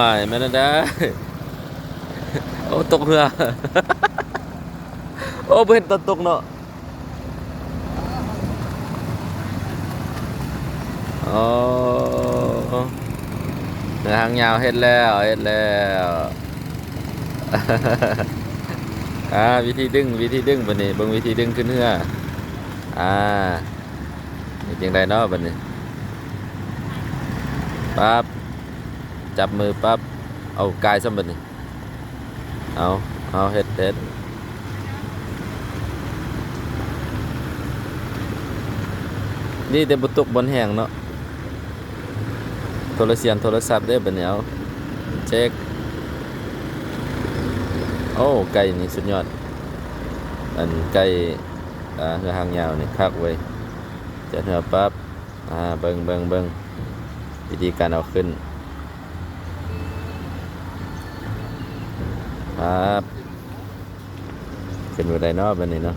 ไม่แม่นได้โอ้ตกเรือโอ้เพิ่นตอนตกเนาะโอ้เรือหางยาวเฮ็ดแล้วเฮ็ดแล้วอ่าวิธีดึงวิธีดึงบัดนี้เบิ่งวิธีดึงขึ้นเรืออ่าเฮ็ดจังไดเนาะบัดนี้ปั๊บ จับมือปั๊บเอากายซะบัดนี้เอาเอาเฮ็ดเฮ็ดนี่แต่บ่ตกบนแห้งเนาะโทรเสียงโทรศัพท์เด้บัดนี้เอาเช็คโอ้ไก่นี่สุดยอดอันไก่อ่าเหือหางยาวนี่คักเว้จะเหือปั๊บอ่าเบิ่งเบิ่งเบิ่งวิธีการเอาขึ้น ปั๊บขึ้นไปได้เนาะบัดนี้เนาะ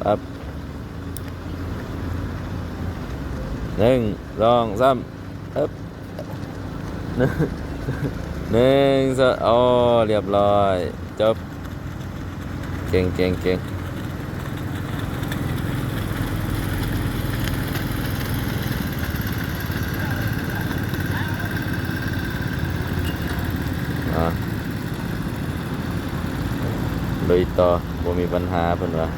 ปั๊บหนึ่งสองสามปึ๊บหนึ่งหนึ่งสองโอ้เรียบร้อย จบ เก่งเก่งเก่งอะ ลุยต่อบ่มีปัญหาเพิ่นว่า